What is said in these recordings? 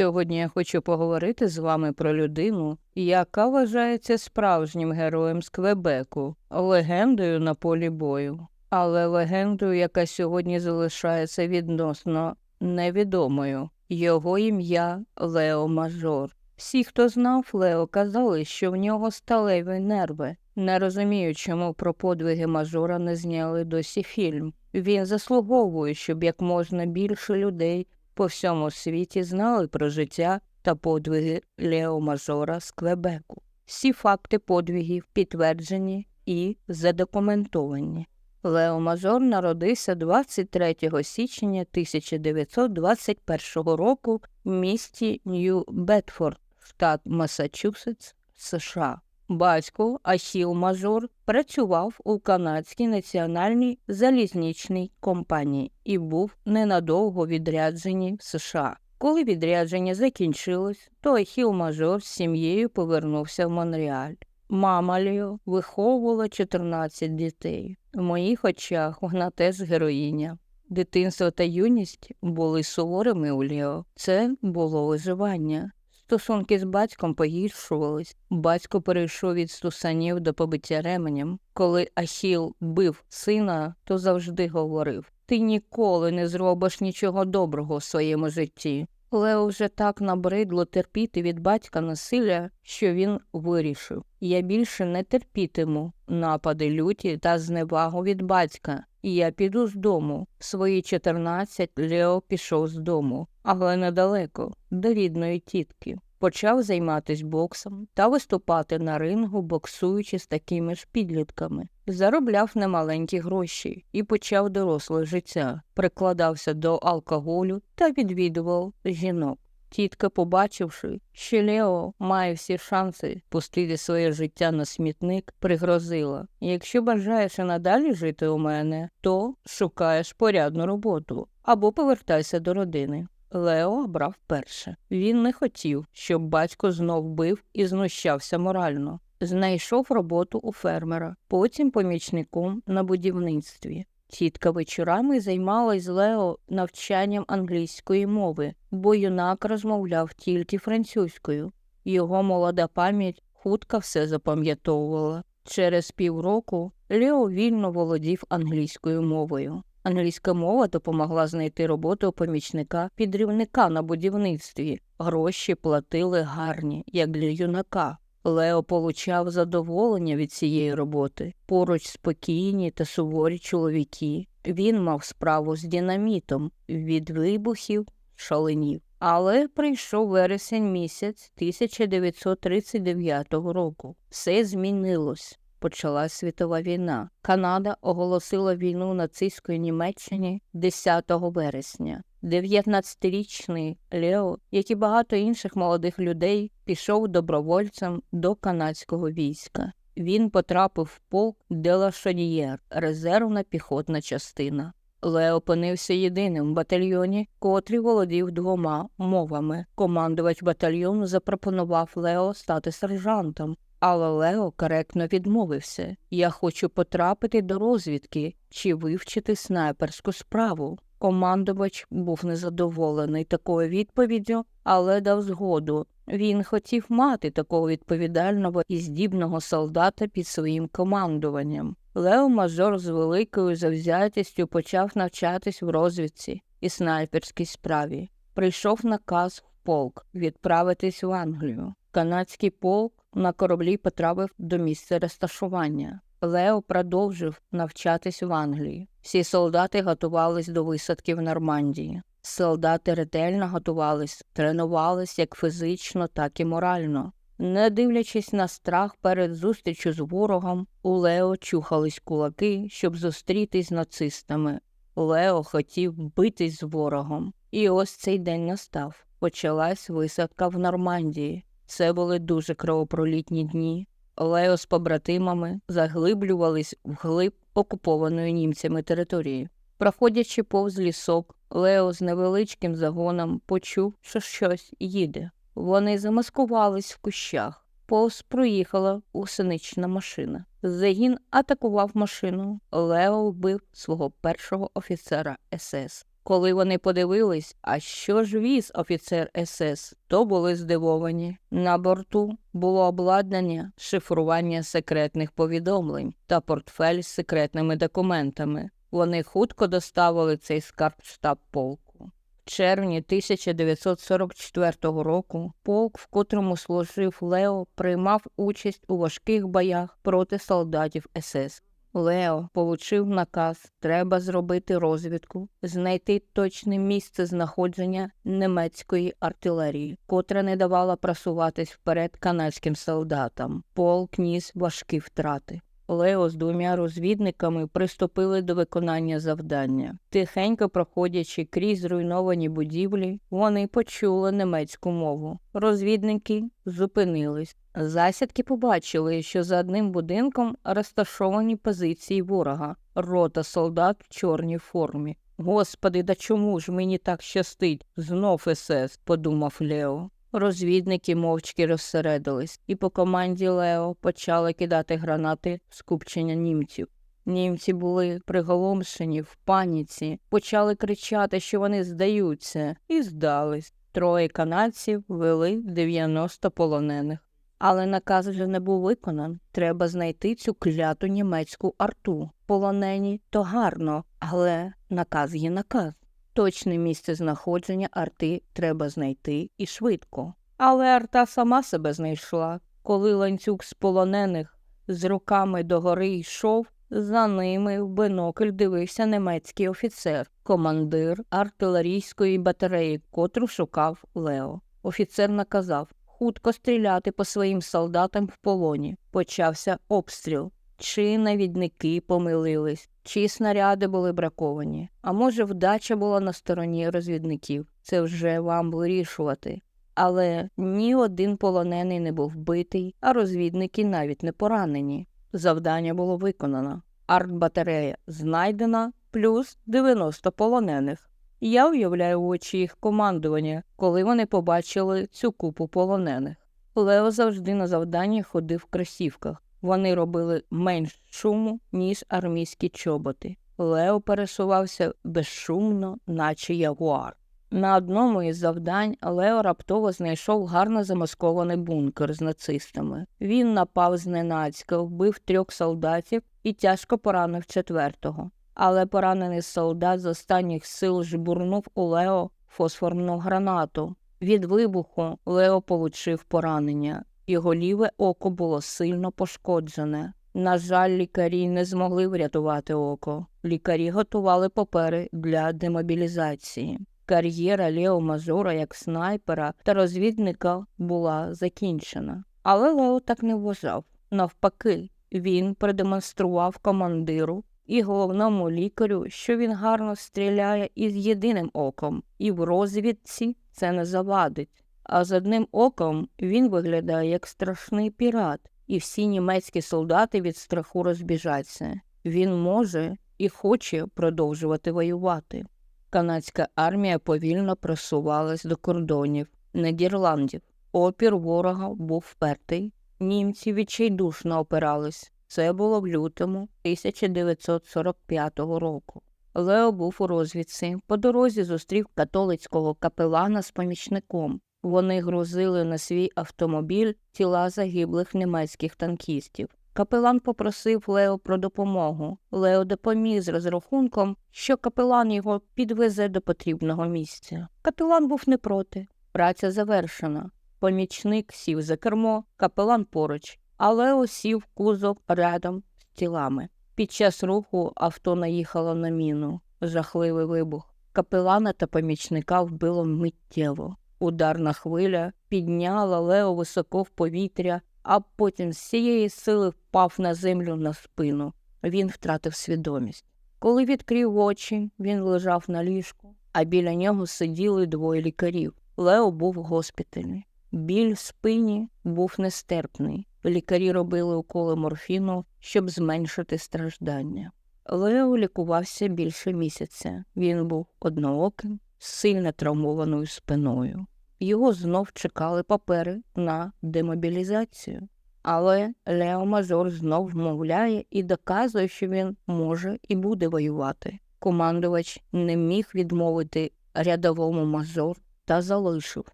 Сьогодні я хочу поговорити з вами про людину, яка вважається справжнім героєм з Квебеку, легендою на полі бою, але легендою, яка сьогодні залишається відносно невідомою. Його ім'я Лео Мажор. Всі, хто знав Лео, казали, що в нього сталеві нерви. Не розумію, чому про подвиги мажора не зняли досі фільм. Він заслуговує, щоб як можна більше людей по всьому світі знали про життя та подвиги Лео Мажора з Квебеку. Всі факти подвигів підтверджені і задокументовані. Лео Мажор народився 23 січня 1921 року в місті Нью-Бетфорд, штат Масачусетс, США. Батько Ахіл Мажор працював у канадській національній залізничній компанії і був ненадовго відряджений в США. Коли відрядження закінчилось, то Ахіл Мажор з сім'єю повернувся в Монреаль. Мама Ліо виховувала 14 дітей. В моїх очах вона теж героїня. Дитинство та юність були суворими у Ліо. Це було виживання. Стосунки з батьком погіршувались. Батько перейшов від стусанів до побиття ременем. Коли Ахіл бив сина, то завжди говорив Ти ніколи не зробиш нічого доброго в своєму житті. Лео вже так набридло терпіти від батька насилля, що він вирішив я більше не терпітиму напади люті та зневагу від батька, і я піду з дому. В свої 14 Лео пішов з дому, але недалеко, до рідної тітки. Почав займатися боксом та виступати на рингу, боксуючи з такими ж підлітками. Заробляв немаленькі гроші і почав доросле життя, прикладався до алкоголю та відвідував жінок. Тітка, побачивши, що Лео має всі шанси пустити своє життя на смітник, пригрозила якщо бажаєш і надалі жити у мене, то шукаєш порядну роботу або повертайся до родини. Лео обрав перше. Він не хотів, щоб батько знов бив і знущався морально. Знайшов роботу у фермера, потім помічником на будівництві. Тітка вечорами займалась Лео навчанням англійської мови, бо юнак розмовляв тільки французькою. Його молода пам'ять хутко все запам'ятовувала. Через півроку Лео вільно володів англійською мовою. Англійська мова допомогла знайти роботу помічника підрівника на будівництві. Гроші платили гарні, як для юнака. Лео получав задоволення від цієї роботи. Поруч спокійні та суворі чоловіки. Він мав справу з динамітом від вибухів шаленів. Але прийшов вересень місяць 1939 року. Все змінилось. Почалась світова війна. Канада оголосила війну нацистської Німеччині 10 вересня. 19-річний Лео, як і багато інших молодих людей, пішов добровольцем до канадського війська. Він потрапив в полк Делашодієр, резервна піхотна частина. Лео опинився єдиним в батальйоні, котрий володів двома мовами. Командувач батальйону запропонував Лео стати сержантом, але Лео коректно відмовився Я хочу потрапити до розвідки чи вивчити снайперську справу. Командувач був незадоволений такою відповіддю, але дав згоду. Він хотів мати такого відповідального і здібного солдата під своїм командуванням. Лео Мажор з великою завзятістю почав навчатись в розвідці і снайперській справі. Прийшов наказ в полк відправитись в Англію. Канадський полк на кораблі потрапив до місця розташування. Лео продовжив навчатись в Англії. Всі солдати готувались до висадки в Нормандії. Солдати ретельно готувались, тренувались як фізично, так і морально. Не дивлячись на страх перед зустрічю з ворогом, у Лео чухались кулаки, щоб зустрітись з нацистами. Лео хотів битись з ворогом. І ось цей день настав. Почалась висадка в Нормандії. Це були дуже кровопролітні дні. Лео з побратимами заглиблювались вглиб окупованої німцями території. Проходячи повз лісок, Лео з невеличким загоном почув, що щось їде. Вони замаскувались в кущах. Повз проїхала усинична машина. Загін атакував машину. Лео вбив свого першого офіцера СС. Коли вони подивились, а що ж віз офіцер СС, то були здивовані. На борту було обладнання шифрування секретних повідомлень та портфель з секретними документами. Вони хутко доставили цей скарб штаб полку. В червні 1944 року полк, в котрому служив Лео, приймав участь у важких боях проти солдатів СС. Лео получив наказ, треба зробити розвідку, знайти точне місце знаходження німецької артилерії, котра не давала просуватись вперед канадським солдатам. Полк ніс важкі втрати. Лео з двома розвідниками приступили до виконання завдання. Тихенько проходячи крізь зруйновані будівлі, вони почули німецьку мову. Розвідники зупинились. Засідки побачили, що за одним будинком розташовані позиції ворога, рота солдат в чорній формі. Господи, да чому ж мені так щастить? Знов СС, подумав Лео. Розвідники мовчки розсередились, і по команді Лео почали кидати гранати в скупчення німців. Німці були приголомшені в паніці, почали кричати, що вони здаються, і здались. Троє канадців вели 90 полонених. Але наказ вже не був виконан. Треба знайти цю кляту німецьку арту. Полонені то гарно, але наказ є наказ. Точне місце знаходження арти треба знайти і швидко. Але арта сама себе знайшла. Коли ланцюг з полонених з руками догори йшов, за ними в бинокль дивився німецький офіцер, командир артилерійської батареї, котру шукав Лео. Офіцер наказав хутко стріляти по своїм солдатам в полоні. Почався обстріл. Чи навідники помилились, чи снаряди були браковані, а може, вдача була на стороні розвідників. Це вже вам вирішувати. Але ні один полонений не був вбитий, а розвідники навіть не поранені. Завдання було виконано. Артбатарея знайдена, плюс 90 полонених. Я уявляю очі їх командування, коли вони побачили цю купу полонених. Лео завжди на завдання ходив в кросівках. Вони робили менш шуму, ніж армійські чоботи. Лео пересувався безшумно, наче ягуар. На одному із завдань Лео раптово знайшов гарно замаскований бункер з нацистами. Він напав зненацька, вбив трьох солдатів і тяжко поранив четвертого. Але поранений солдат з останніх сил жбурнув у Лео фосфорну гранату. Від вибуху Лео получив поранення. Його ліве око було сильно пошкоджене. На жаль, лікарі не змогли врятувати око. Лікарі готували папери для демобілізації. Кар'єра Лео Мажора як снайпера та розвідника була закінчена. Але Лео так не вважав. Навпаки, він продемонстрував командиру і головному лікарю, що він гарно стріляє із єдиним оком, і в розвідці це не завадить. А з одним оком він виглядає як страшний пірат, і всі німецькі солдати від страху розбіжаться. Він може і хоче продовжувати воювати. Канадська армія повільно просувалась до кордонів Нідерландів. Опір ворога був впертий. Німці відчайдушно опирались. Це було в лютому 1945 року. Лео був у розвідці. По дорозі зустрів католицького капелана з помічником. Вони грузили на свій автомобіль тіла загиблих німецьких танкістів. Капелан попросив Лео про допомогу. Лео допоміг з розрахунком, що капелан його підвезе до потрібного місця. Капелан був не проти. Праця завершена. Помічник сів за кермо, капелан поруч, а Лео сів кузов рядом з тілами. Під час руху авто наїхало на міну. Жахливий вибух. Капелана та помічника вбило миттєво. Ударна хвиля підняла Лео високо в повітря, а потім з цієї сили впав на землю на спину. Він втратив свідомість. Коли відкрив очі, він лежав на ліжку, а біля нього сиділи двоє лікарів. Лео був в госпіталі. Біль в спині був нестерпний. Лікарі робили уколи морфіну, щоб зменшити страждання. Лео лікувався більше місяця. Він був однооким, сильно травмованою спиною. Його знов чекали папери на демобілізацію. Але Лео Мажор знов вмовляє і доказує, що він може і буде воювати. Командувач не міг відмовити рядовому мажор та залишив.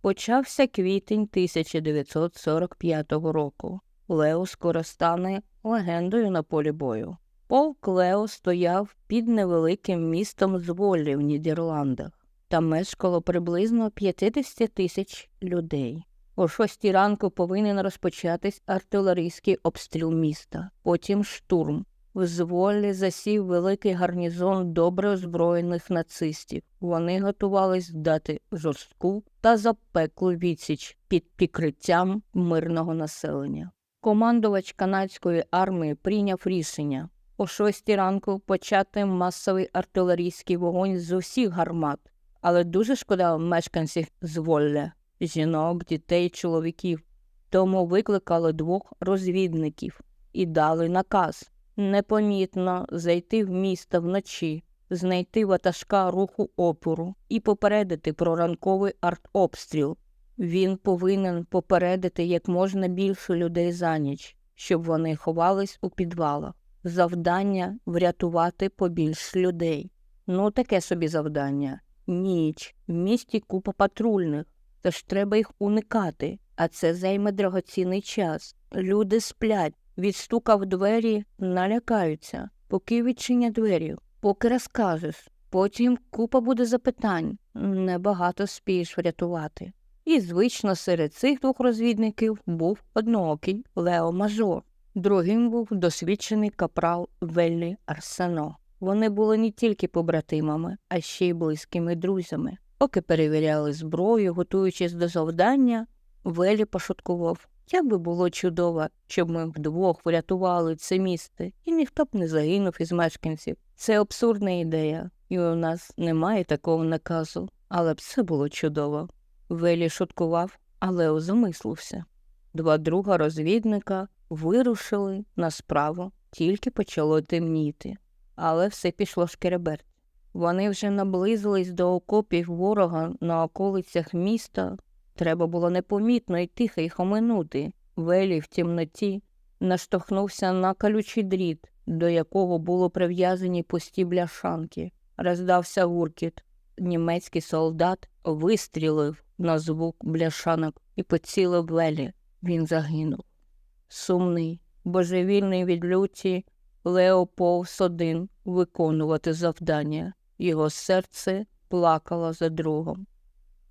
Почався квітень 1945 року. Лео скоро стане легендою на полі бою. Полк Лео стояв під невеликим містом Зволі в Нідерландах. Там мешкало приблизно 50 тисяч людей. О шостій ранку повинен розпочатись артилерійський обстріл міста, потім штурм. В зволі засів великий гарнізон добре озброєних нацистів. Вони готувались дати жорстку та запеклу відсіч під прикриттям мирного населення. Командувач канадської армії прийняв рішення о шостій ранку почати масовий артилерійський вогонь з усіх гармат, але дуже шкода мешканців зволля жінок, дітей, чоловіків. Тому викликали двох розвідників і дали наказ непомітно зайти в місто вночі, знайти ватажка руху опору і попередити про ранковий артобстріл. Він повинен попередити як можна більше людей за ніч, щоб вони ховались у підвалах. Завдання врятувати побільш людей. Ну, таке собі завдання. Ніч, в місті купа патрульних, тож треба їх уникати, а це займе драгоцінний час. Люди сплять, від стука в двері налякаються, поки відчинять двері, поки розкажеш. Потім купа буде запитань, небагато спієш врятувати. І, звично, серед цих двох розвідників був одноокий Лео Мажор. Другим був досвідчений капрал Веллі Арсено. Вони були не тільки побратимами, а ще й близькими друзями. Поки перевіряли зброю, готуючись до завдання, Велі пошуткував. Як би було чудово, щоб ми вдвох врятували це місто, і ніхто б не загинув із мешканців. Це абсурдна ідея, і у нас немає такого наказу, але б це було чудово. Велі шуткував, але замислився. Два друга розвідника вирушили на справу, тільки почало темніти, але все пішло шкереберть. Вони вже наблизились до окопів ворога на околицях міста. Треба було непомітно і тихо їх оминути. Велі в темноті наштовхнувся на колючий дріт, до якого було прив'язані пусті бляшанки. Роздався гуркіт. Німецький солдат вистрілив на звук бляшанок і поцілив Велі. Він загинув. Сумний, божевільний від люті, Лео повз один виконувати завдання. Його серце плакало за другом.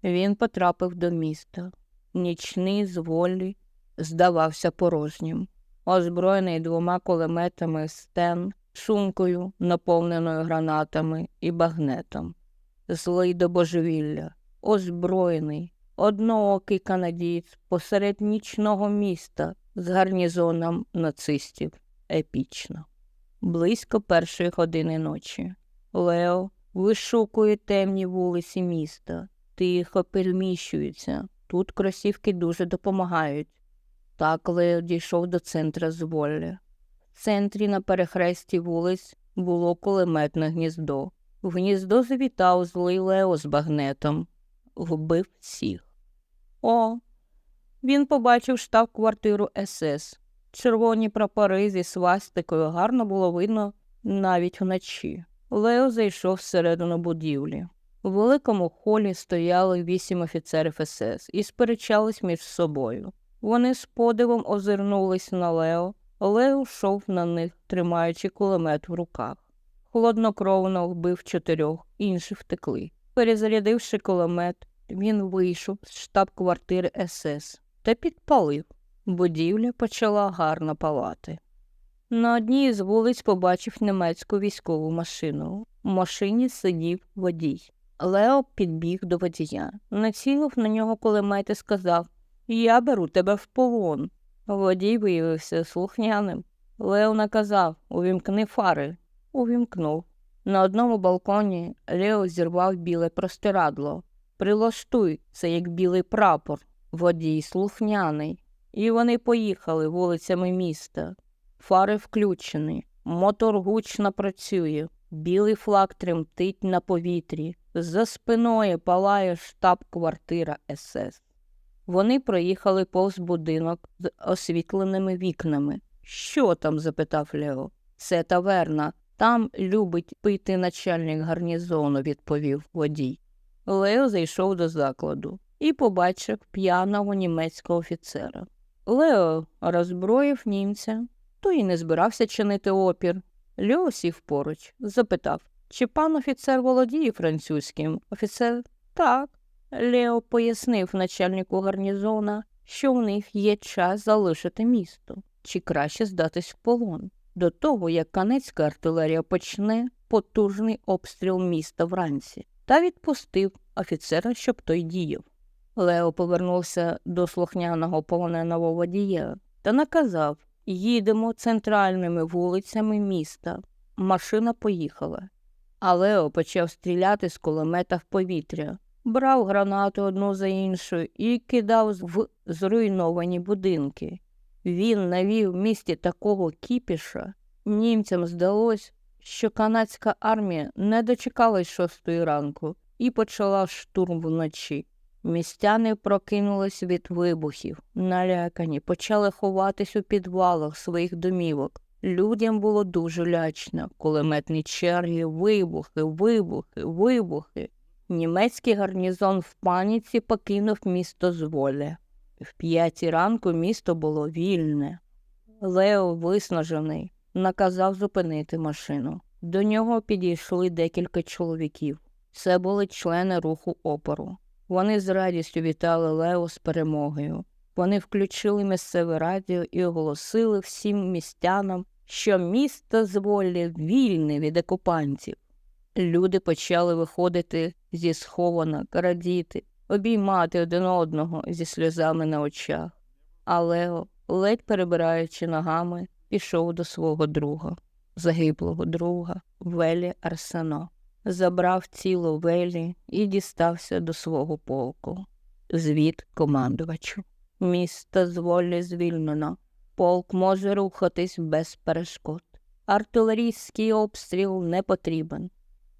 Він потрапив до міста. Нічний з волі здавався порожнім, озброєний двома кулеметами стен, сумкою, наповненою гранатами і багнетом. Злий до божевілля, озброєний, одноокий канадієць посеред нічного міста з гарнізоном нацистів. Епічно. Близько першої години ночі. Лео вишукує темні вулиці міста, тихо переміщується. Тут кросівки дуже допомагають. Так Лео дійшов до центра зволля. В центрі на перехресті вулиць було кулеметне гніздо. В гніздо завітав злий Лео з багнетом, вбив всіх. О, він побачив штаб-квартиру СС. Червоні прапори зі свастикою гарно було видно навіть вночі. Лео зайшов всередину будівлі. У великому холі стояли вісім офіцерів СС і сперечались між собою. Вони з подивом озирнулись на Лео. Лео йшов на них, тримаючи кулемет в руках. Холоднокровно вбив чотирьох, інші втекли. Перезарядивши кулемет, він вийшов з штаб-квартири СС та підпалив. Будівля почала гарно палати. На одній із вулиць побачив німецьку військову машину. В машині сидів водій. Лео підбіг до водія, націлив на нього кулемет і сказав Я беру тебе в полон. Водій виявився слухняним. Лео наказав Увімкни фари. Увімкнув. На одному балконі Лео зірвав біле простирадло. Прилаштуй це як білий прапор, водій слухняний. І вони поїхали вулицями міста. Фари включені, мотор гучно працює, білий флаг тремтить на повітрі. За спиною палає штаб-квартира СС. Вони проїхали повз будинок з освітленими вікнами. Що там? запитав Лео. Це таверна. Там любить пити начальник гарнізону, відповів водій. Лео зайшов до закладу і побачив п'яного німецького офіцера. Лео роззброїв німця, той і не збирався чинити опір. Лео сів поруч, запитав, чи пан офіцер володіє французьким? Офіцер так. Лео пояснив начальнику гарнізона, що в них є час залишити місто, чи краще здатись в полон, до того, як канецька артилерія почне потужний обстріл міста вранці, та відпустив офіцера, щоб той діяв. Лео повернувся до слухняного полоненого водія та наказав їдемо центральними вулицями міста. Машина поїхала. А Лео почав стріляти з кулемета в повітря, брав гранати одну за іншою і кидав в зруйновані будинки. Він навів в місті такого кіпіша. Німцям здалось, що канадська армія не дочекалась шостої ранку і почала штурм вночі. Містяни прокинулись від вибухів, налякані, почали ховатись у підвалах своїх домівок. Людям було дуже лячно, кулеметні черги, вибухи, вибухи, вибухи. Німецький гарнізон в паніці покинув місто з волі. В п'ятій ранку місто було вільне. Лео, виснажений, наказав зупинити машину. До нього підійшли декілька чоловіків. Це були члени руху опору. Вони з радістю вітали Лео з перемогою. Вони включили місцеве радіо і оголосили всім містянам, що місто з волі вільне від окупантів. Люди почали виходити зі схованок, радіти, обіймати один одного зі сльозами на очах. А Лео, ледь перебираючи ногами, пішов до свого друга, загиблого друга, Велі Арсено забрав тіло Велі і дістався до свого полку. Звіт командувачу. Місто з волі звільнено. Полк може рухатись без перешкод. Артилерійський обстріл не потрібен.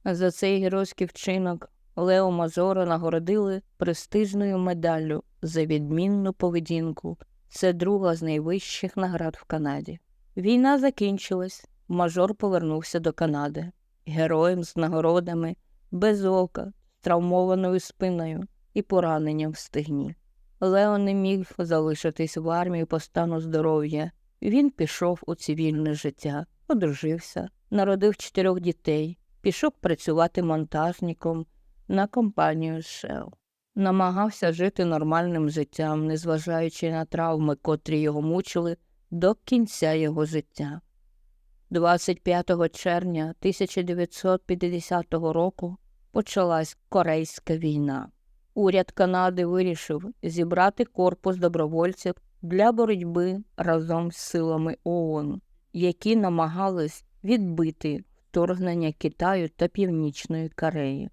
За цей геройський вчинок Лео Мазора нагородили престижною медаллю за відмінну поведінку. Це друга з найвищих наград в Канаді. Війна закінчилась, мажор повернувся до Канади героєм з нагородами, без ока, травмованою спиною і пораненням в стегні. Лео не міг залишитись в армії по стану здоров'я. Він пішов у цивільне життя, одружився, народив чотирьох дітей, пішов працювати монтажником на компанію Shell. Намагався жити нормальним життям, незважаючи на травми, котрі його мучили до кінця його життя. 25 червня 1950 року почалась Корейська війна. Уряд Канади вирішив зібрати корпус добровольців для боротьби разом з силами ООН, які намагались відбити вторгнення Китаю та Північної Кореї.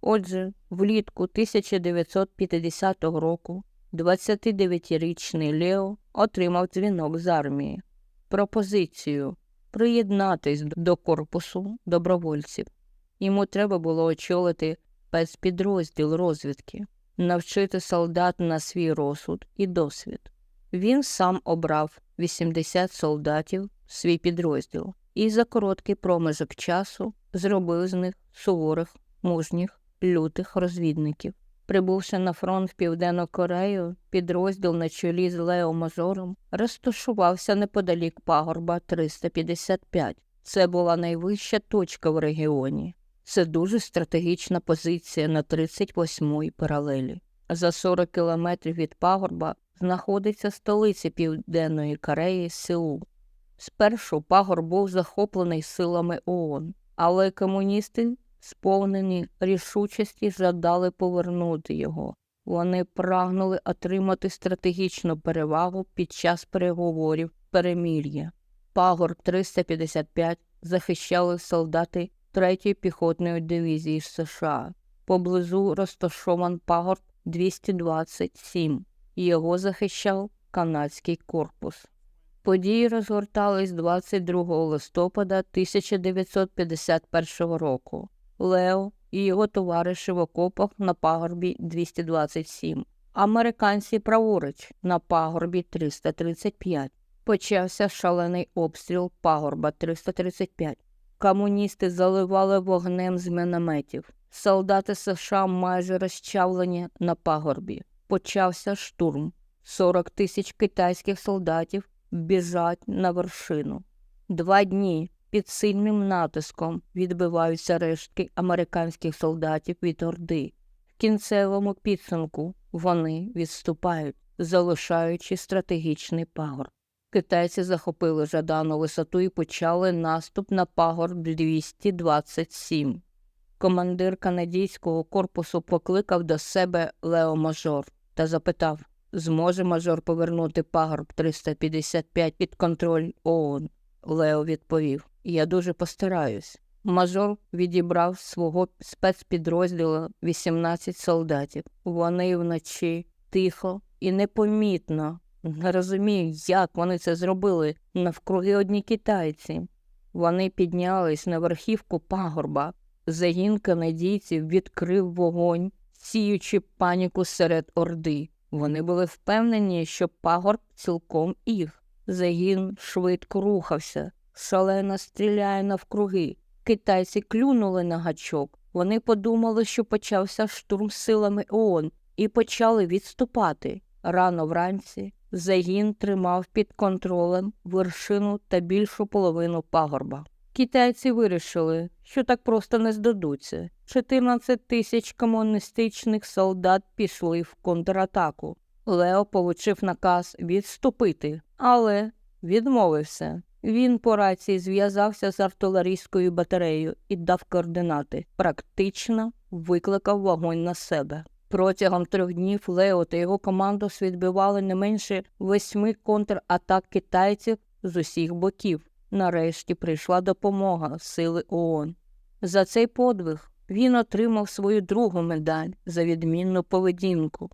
Отже, влітку 1950 року 29-річний Лео отримав дзвінок з армії. Пропозицію приєднатись до корпусу добровольців. Йому треба було очолити спецпідрозділ розвідки, навчити солдат на свій розсуд і досвід. Він сам обрав 80 солдатів свій підрозділ і за короткий проміжок часу зробив з них суворих, мужніх, лютих розвідників. Прибувши на фронт в Південну Корею, підрозділ на чолі з Лео Мазором розташувався неподалік пагорба 355. Це була найвища точка в регіоні. Це дуже стратегічна позиція на 38-й паралелі. За 40 кілометрів від пагорба знаходиться столиця Південної Кореї Сеул. Спершу пагорб був захоплений силами ООН, але комуністи сповнені рішучості, жадали повернути його. Вони прагнули отримати стратегічну перевагу під час переговорів перемір'я. Пагор 355 захищали солдати 3-ї піхотної дивізії США. Поблизу розташован пагорб 227. Його захищав канадський корпус. Події розгортались 22 листопада 1951 року. Лео і його товариші в окопах на пагорбі 227, американці праворуч на пагорбі 335. Почався шалений обстріл пагорба 335. Комуністи заливали вогнем з мінометів. Солдати США майже розчавлені на пагорбі. Почався штурм. 40 тисяч китайських солдатів біжать на вершину. Два дні під сильним натиском відбиваються рештки американських солдатів від Орди. В кінцевому підсумку вони відступають, залишаючи стратегічний пагорб. Китайці захопили жадану висоту і почали наступ на пагорб 227. Командир канадійського корпусу покликав до себе Лео Мажор та запитав, зможе мажор повернути пагорб 355 під контроль ООН. Лео відповів: Я дуже постараюсь. Мажор відібрав свого спецпідрозділу 18 солдатів. Вони вночі тихо і непомітно. Не розумію, як вони це зробили. Навкруги одні китайці. Вони піднялись на верхівку пагорба. Загін канадійців відкрив вогонь, сіючи паніку серед орди. Вони були впевнені, що пагорб цілком їх. Загін швидко рухався, шалено стріляє навкруги. Китайці клюнули на гачок. Вони подумали, що почався штурм силами ООН і почали відступати. Рано вранці загін тримав під контролем вершину та більшу половину пагорба. Китайці вирішили, що так просто не здадуться. 14 тисяч комуністичних солдат пішли в контратаку. Лео получив наказ відступити, але відмовився. Він по рації зв'язався з артилерійською батареєю і дав координати. Практично викликав вогонь на себе. Протягом трьох днів Лео та його командос відбивали не менше восьми контратак китайців з усіх боків. Нарешті прийшла допомога сили ООН. За цей подвиг він отримав свою другу медаль за відмінну поведінку.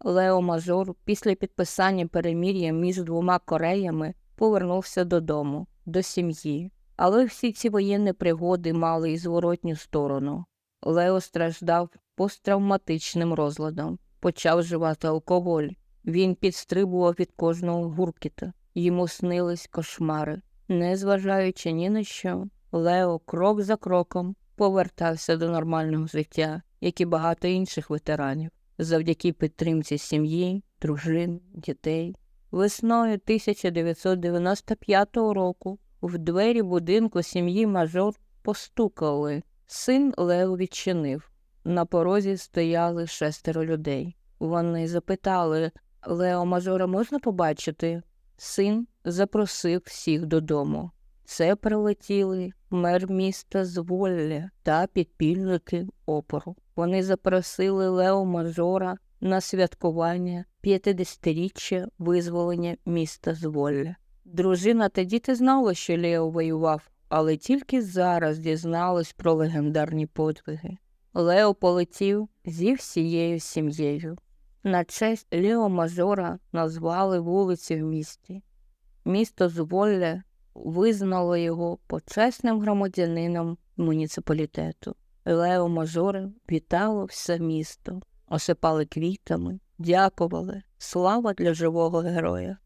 Лео Мажор після підписання перемір'я між двома Кореями повернувся додому, до сім'ї. Але всі ці воєнні пригоди мали і зворотню сторону. Лео страждав посттравматичним розладом, почав вживати алкоголь. Він підстрибував від кожного гуркіта. Йому снились кошмари. Незважаючи ні на що, Лео крок за кроком повертався до нормального життя, як і багато інших ветеранів, завдяки підтримці сім'ї, дружин, дітей. Весною 1995 року в двері будинку сім'ї мажор постукали. Син Лео відчинив. На порозі стояли шестеро людей. Вони запитали Лео Мажора можна побачити? Син запросив всіх додому. Це прилетіли мер міста з Волля та підпільники опору. Вони запросили Лео Мажора на святкування 50-річчя визволення міста з Волля. Дружина та діти знали, що Лео воював, але тільки зараз дізнались про легендарні подвиги. Лео полетів зі всією сім'єю. На честь Лео Мажора назвали вулиці в місті. Місто Зволля визнало його почесним громадянином муніципалітету. Лео Мажори вітало все місто, осипали квітами, дякували. Слава для живого героя.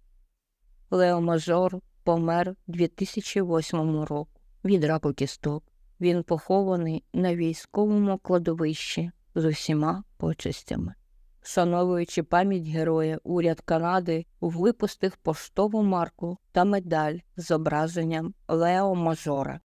Лео Мажор помер у 2008 року від раку кісток. Він похований на військовому кладовищі з усіма почестями. Шановуючи пам'ять героя, уряд Канади випустив поштову марку та медаль з зображенням Лео Мажора.